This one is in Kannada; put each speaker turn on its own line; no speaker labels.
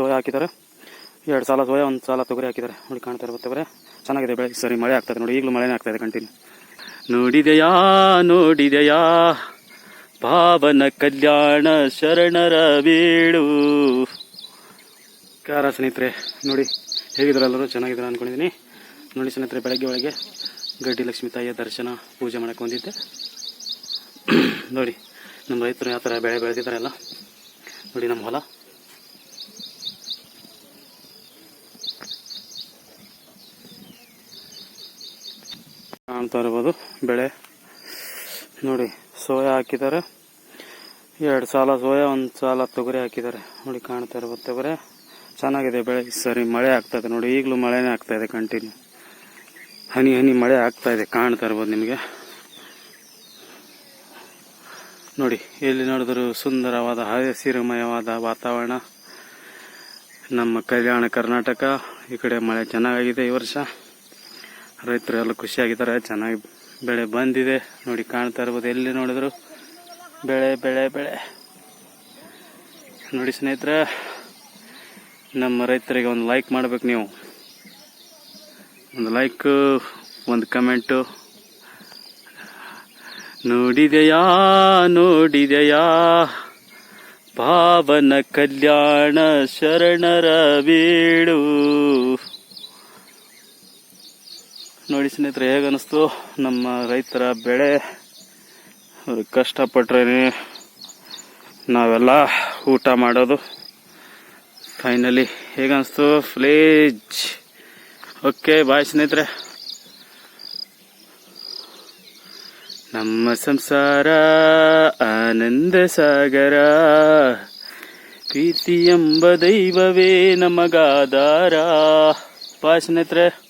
ಸೋಯಾ ಹಾಕಿದ್ದಾರೆ. ಎರಡು ಸಾಲ ಸೋಯಾ, ಒಂದು ಸಾಲ ತೊಗರಿ ಹಾಕಿದ್ದಾರೆ. ನೋಡಿ ಕಾಣ್ತಾರೆ ಇರುತ್ತೆ ಬರೇ ಚೆನ್ನಾಗಿದೆ ಬೆಳೆ. ಸರಿ, ಮಳೆ ಆಗ್ತದೆ ನೋಡಿ. ಈಗಲೂ ಮಳೆನೇ ಆಗ್ತಾಯಿದೆ ಕಂಟಿನ್ಯೂ ನೋಡಿದೆಯಾ ನೋಡಿದೆಯಾ? ಭಾವನ ಕಲ್ಯಾಣ ಶರಣರ ಬೀಡು. ಕಾರ ಸ್ನೇಹಿತರೆ, ನೋಡಿ ಹೇಗಿದ್ರಲ್ಲರೂ ಎಲ್ಲರೂ? ಚೆನ್ನಾಗಿದ್ದಾರೆ ಅಂದ್ಕೊಂಡಿದ್ದೀನಿ ನೋಡಿ ಸ್ನೇಹಿತರೆ, ಬೆಳಗ್ಗೆ ಒಳಗೆ ಗಡ್ಡಿ ಲಕ್ಷ್ಮೀ ತಾಯಿಯ ದರ್ಶನ, ಪೂಜೆ ಮಾಡಕ್ಕೆ ಬಂದಿದ್ದೆ. ನೋಡಿ, ನಮ್ಮ ರೈತರು ಯಾವ ಥರ ಬೆಳೆ ಬೆಳೆದಿದ್ದಾರೆಲ್ಲ ನೋಡಿ, ನಮ್ಮ ಹೊಲ. ಕಾಣ್ತಾ ಇರ್ಬೋದು. ಬೆಳೆ. ನೋಡಿ, ಸೋಯಾ ಹಾಕಿದ್ದಾರೆ. ಎರಡು ಸಾಲ ಸೋಯಾ, ಒಂದು ಸಾಲ ತೊಗರಿ ಹಾಕಿದ್ದಾರೆ. ನೋಡಿ, ಕಾಣ್ತಾ ಇರ್ಬೋದು ತೊಗರೆ. ಚೆನ್ನಾಗಿದೆ ಬೆಳೆ. ಸರಿ, ಮಳೆ ಆಗ್ತಾ ಇದೆ. ನೋಡಿ, ಈಗಲೂ ಮಳೆನೇ ಆಗ್ತಾ ಕಂಟಿನ್ಯೂ ಹನಿ ಹನಿ ಮಳೆ ಆಗ್ತಾ ಇದೆ. ಕಾಣ್ತಾ ಇರ್ಬೋದು ನಿಮಗೆ. ನೋಡಿ, ಎಲ್ಲಿ ನೋಡಿದ್ರು ಸುಂದರವಾದ, ಹಸಿರುಮಯವಾದ ವಾತಾವರಣ. ನಮ್ಮ ಕಲ್ಯಾಣ ಕರ್ನಾಟಕ, ಈ ಕಡೆ ಮಳೆ ಚೆನ್ನಾಗಿದೆ ಈ ವರ್ಷ. ರೈತರು ಎಲ್ಲ ಖುಷಿಯಾಗಿದ್ದಾರೆ. ಚೆನ್ನಾಗಿ ಬೆಳೆ ಬಂದಿದೆ. ನೋಡಿ ಕಾಣ್ತಾ ಇರ್ಬೋದು. ಎಲ್ಲಿ ನೋಡಿದ್ರು ಬೆಳೆ ಬೆಳೆ ಬೆಳೆ. ನೋಡಿ ಸ್ನೇಹಿತರೆ, ನಮ್ಮ ರೈತರಿಗೆ ಒಂದು ಲೈಕ್ ಮಾಡ್ಬೇಕು ನೀವು. ಒಂದು ಲೈಕ್ ಒಂದು ಕಮೆಂಟು ನೋಡಿದೆಯಾ? ನೋಡಿದೆಯಾ? ಪಾವನ ಕಲ್ಯಾಣ ಶರಣರ ಬೀಡು. ನೋಡಿ ಸ್ನೇಹಿತರೆ ಹೇಗನ್ನಿಸ್ತು ನಮ್ಮ ರೈತರ ಬೆಳೆ. ಕಷ್ಟಪಟ್ರೇ ನಾವೆಲ್ಲ ಊಟ ಮಾಡೋದು. ಫೈನಲಿ ಹೇಗನ್ನಿಸ್ತು ಫ್ಲೇಜ್ ಓಕೆ ಬಾಯ್ ಸ್ನೇಹಿತರೆ. ನಮ್ಮ ಸಂಸಾರ ಆನಂದ ಸಾಗರ. ಪ್ರೀತಿ ಎಂಬ ದೈವವೇ ನಮಗಾದಾರ ಬಾಯ್ ಸ್ನೇಹಿತರೆ.